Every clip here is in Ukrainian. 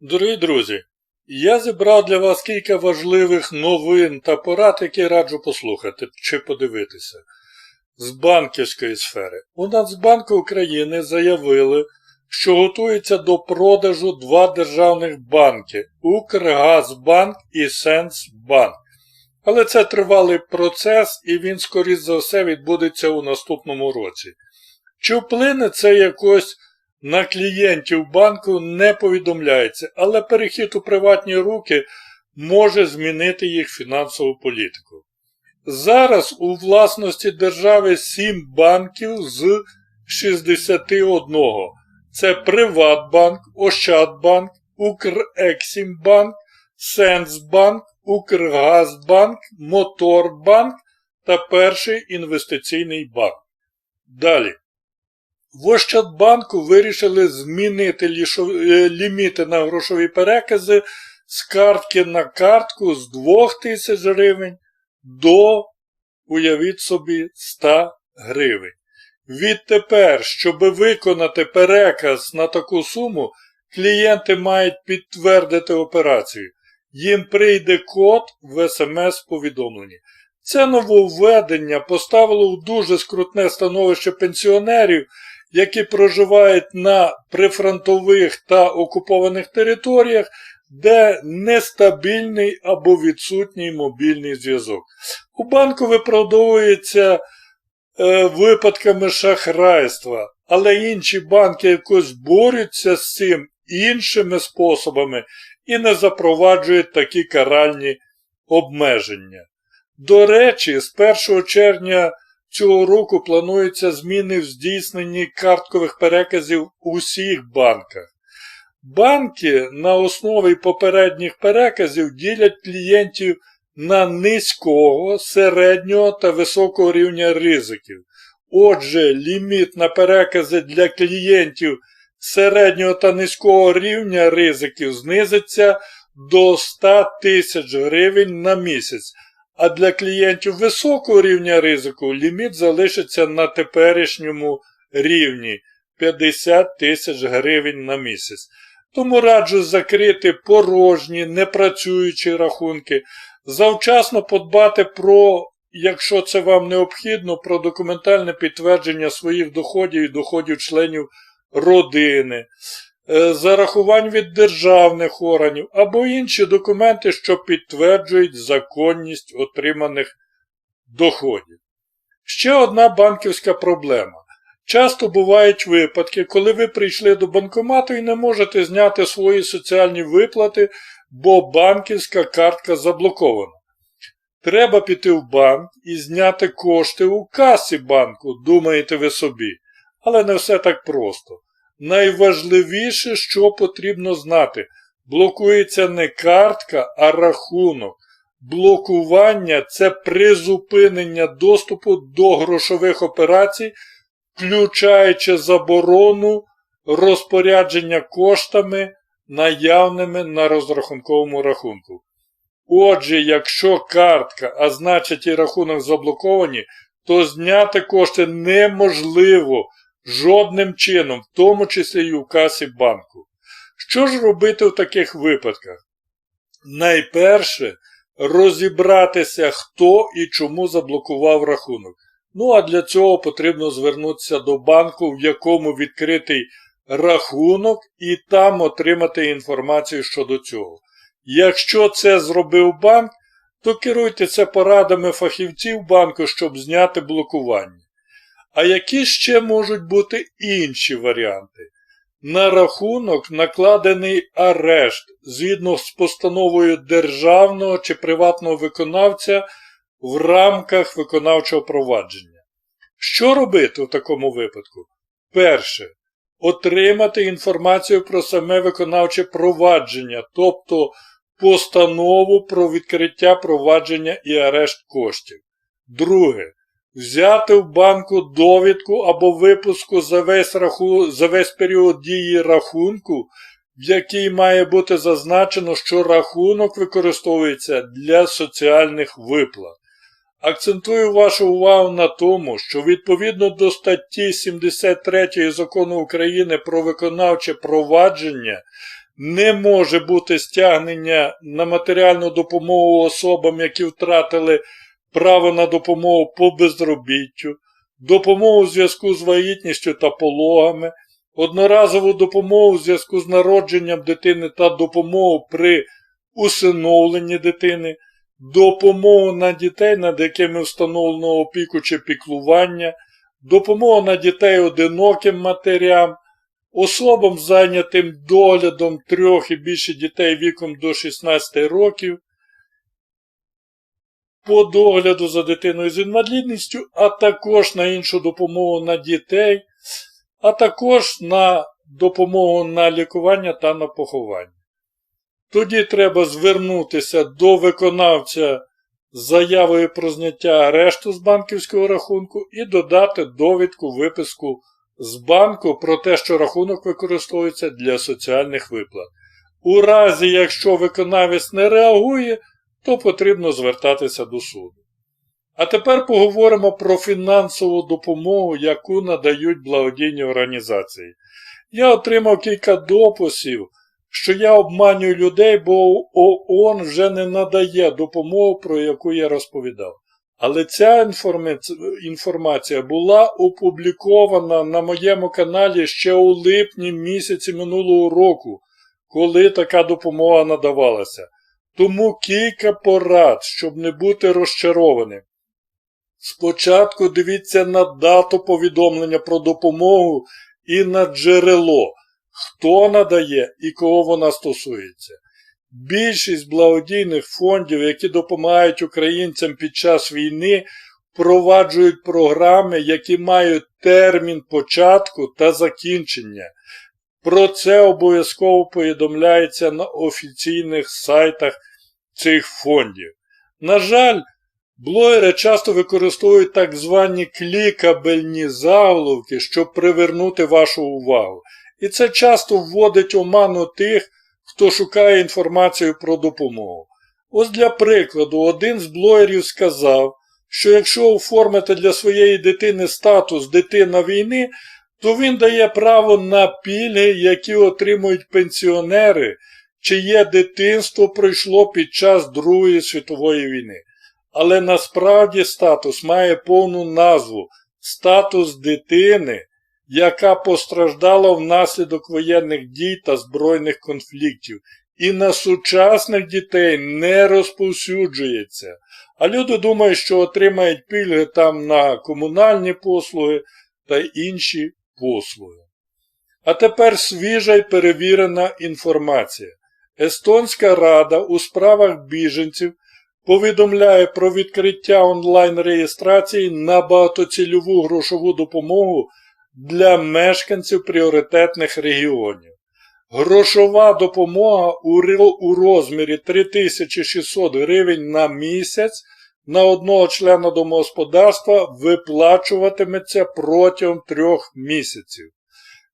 Дорогі друзі, я зібрав для вас кілька важливих новин та порад, які раджу послухати чи подивитися. З банківської сфери. У Нацбанку України заявили, що готується до продажу два державних банки Укргазбанк і Сенсбанк. Але це тривалий процес і він, скоріш за все, відбудеться у наступному році. Чи вплине це якось на клієнтів банку не повідомляється, але перехід у приватні руки може змінити їх фінансову політику. Зараз у власності держави 7 банків з 61. Це Приватбанк, Ощадбанк, Укрексімбанк, Сенсбанк, Укргазбанк, Моторбанк та Перший інвестиційний банк. Далі. В Ощадбанку вирішили змінити е, ліміти на грошові перекази з картки на картку з 2000 гривень до, уявіть собі, 100 гривень. Відтепер, щоб виконати переказ на таку суму, клієнти мають підтвердити операцію. Їм прийде код в смс-повідомленні. Це нововведення поставило в дуже скрутне становище пенсіонерів, які проживають на прифронтових та окупованих територіях, де нестабільний або відсутній мобільний зв'язок. У банку виправдовується е, випадками шахрайства, але інші банки якось борються з цим іншими способами і не запроваджують такі каральні обмеження. До речі, з 1 червня цього року плануються зміни в здійсненні карткових переказів у всіх банках. Банки на основі попередніх переказів ділять клієнтів на низького, середнього та високого рівня ризиків. Отже, ліміт на перекази для клієнтів середнього та низького рівня ризиків знизиться до 100 тисяч гривень на місяць, а для клієнтів високого рівня ризику ліміт залишиться на теперішньому рівні 50 тисяч гривень на місяць. Тому раджу закрити порожні, непрацюючі рахунки, завчасно подбати про, якщо це вам необхідно, про документальне підтвердження своїх доходів і доходів членів родини, зарахувань від державних органів або інші документи, що підтверджують законність отриманих доходів. Ще одна банківська проблема. Часто бувають випадки, коли ви прийшли до банкомату і не можете зняти свої соціальні виплати, бо банківська картка заблокована. Треба піти в банк і зняти кошти у касі банку, думаєте ви собі. Але не все так просто. Найважливіше, що потрібно знати, блокується не картка, а рахунок. Блокування це призупинення доступу до грошових операцій, включаючи заборону розпорядження коштами, наявними на розрахунковому рахунку. Отже, якщо картка, а значить і рахунок заблоковані, то зняти кошти неможливо жодним чином, в тому числі і у касі банку. Що ж робити в таких випадках? Найперше розібратися, хто і чому заблокував рахунок. Ну а для цього потрібно звернутися до банку, в якому відкритий рахунок, і там отримати інформацію щодо цього. Якщо це зробив банк, то керуйтеся порадами фахівців банку, щоб зняти блокування. А які ще можуть бути інші варіанти? На рахунок накладений арешт згідно з постановою державного чи приватного виконавця в рамках виконавчого провадження. Що робити в такому випадку? Перше. Отримати інформацію про саме виконавче провадження, тобто постанову про відкриття провадження і арешт коштів. Друге. Взяти в банку довідку або випуску за весь, раху... за весь період дії рахунку, в якій має бути зазначено, що рахунок використовується для соціальних виплат. Акцентую вашу увагу на тому, що відповідно до статті 73 закону України про виконавче провадження Не може бути стягнення на матеріальну допомогу особам, які втратили право на допомогу по безробіттю, допомогу у зв'язку з вагітністю та пологами, одноразову допомогу у зв'язку з народженням дитини та допомогу при усиновленні дитини, допомогу на дітей, над якими встановлено опіку чи піклування, допомогу на дітей одиноким матерям, особам, зайнятим доглядом трьох і більше дітей віком до 16 років, по догляду за дитиною з інвалідністю, а також на іншу допомогу на дітей, а також на допомогу на лікування та на поховання. Тоді треба звернутися до виконавця з заявою про зняття арешту з банківського рахунку і додати довідку виписку з банку про те, що рахунок використовується для соціальних виплат. У разі, якщо виконавець не реагує, то потрібно звертатися до суду. А тепер поговоримо про фінансову допомогу, яку надають благодійні організації. Я отримав кілька дописів, що я обманюю людей, бо ООН вже не надає допомогу, про яку я розповідав. Але ця інформація була опублікована на моєму каналі ще у липні місяці минулого року, коли така допомога надавалася. Тому кілька порад, щоб не бути розчарованим. Спочатку дивіться на дату повідомлення про допомогу і на джерело, хто надає і кого вона стосується. Більшість благодійних фондів, які допомагають українцям під час війни, впроваджують програми, які мають термін початку та закінчення. Про це обов'язково повідомляється на офіційних сайтах цих фондів. На жаль, блогери часто використовують так звані клікабельні заголовки, щоб привернути вашу увагу. І це часто вводить оману тих, хто шукає інформацію про допомогу. Ось для прикладу, один з блогерів сказав, що якщо оформити для своєї дитини статус дитина війни, то він дає право на пільги, які отримують пенсіонери, чиє дитинство пройшло під час Другої світової війни. Але насправді статус має повну назву статус дитини, яка постраждала внаслідок воєнних дій та збройних конфліктів, і на сучасних дітей не розповсюджується. А люди думають, що отримають пільги там на комунальні послуги та інші послуги. А тепер свіжа й перевірена інформація. Естонська рада у справах біженців повідомляє про відкриття онлайн-реєстрації на багатоцільову грошову допомогу для мешканців пріоритетних регіонів. Грошова допомога у розмірі 3600 гривень на місяць на одного члена домогосподарства виплачуватиметься протягом трьох місяців.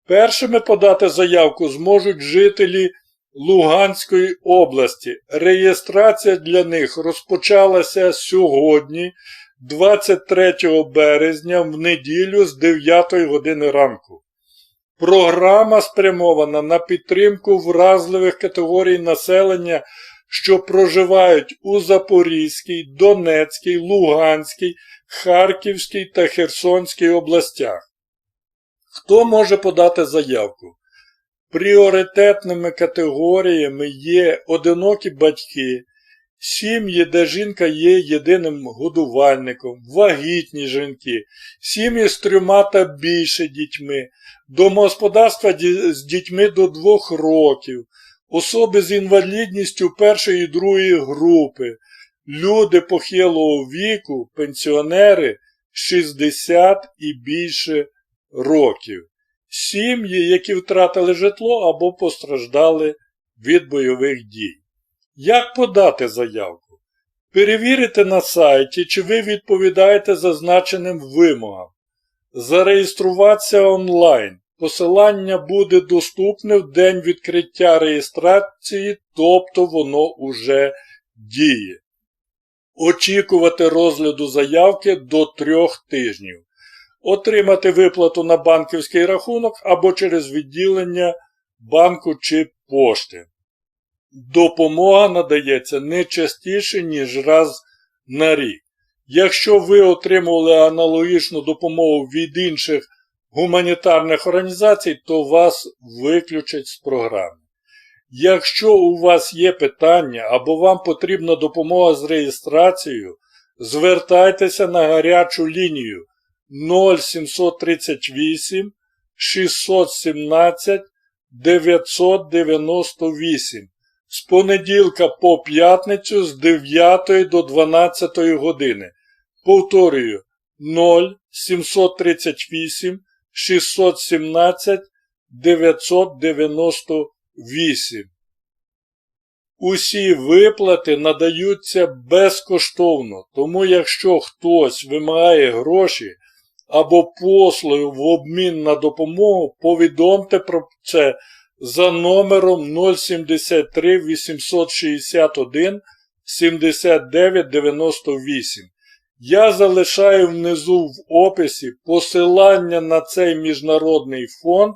Першими подати заявку зможуть жителі Луганської області. Реєстрація для них розпочалася сьогодні, 23 березня, в неділю з 9 години ранку. Програма спрямована на підтримку вразливих категорій населення, що проживають у Запорізькій, Донецькій, Луганській, Харківській та Херсонській областях. Хто може подати заявку? Пріоритетними категоріями є одинокі батьки, сім'ї, де жінка є єдиним годувальником, вагітні жінки, сім'ї з трьома та більше дітьми, домогосподарства з дітьми до двох років, особи з інвалідністю першої і другої групи, люди похилого віку, пенсіонери 60 і більше років сім'ї, які втратили житло або постраждали від бойових дій. Як подати заявку? Перевірити на сайті, чи ви відповідаєте зазначеним вимогам. Зареєструватися онлайн. Посилання буде доступне в день відкриття реєстрації, тобто воно уже діє. Очікувати розгляду заявки до трьох тижнів отримати виплату на банківський рахунок або через відділення банку чи пошти. Допомога надається не частіше, ніж раз на рік. Якщо ви отримували аналогічну допомогу від інших гуманітарних організацій, то вас виключать з програми. Якщо у вас є питання або вам потрібна допомога з реєстрацією, звертайтеся на гарячу лінію 0738 617 998 з понеділка по п'ятницю з 9 до 12 години. Повторюю 0738 617 998. Усі виплати надаються безкоштовно, тому якщо хтось вимагає гроші або послуги в обмін на допомогу, повідомте про це за номером 073 861 79 98. Я залишаю внизу в описі посилання на цей міжнародний фонд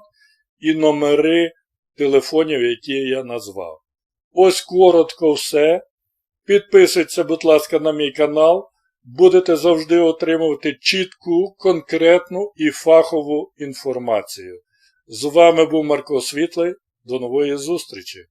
і номери телефонів, які я назвав. Ось коротко все. Підписуйтеся, будь ласка, на мій канал. Будете завжди отримувати чітку, конкретну і фахову інформацію. З вами був Марко Світлий. До нової зустрічі!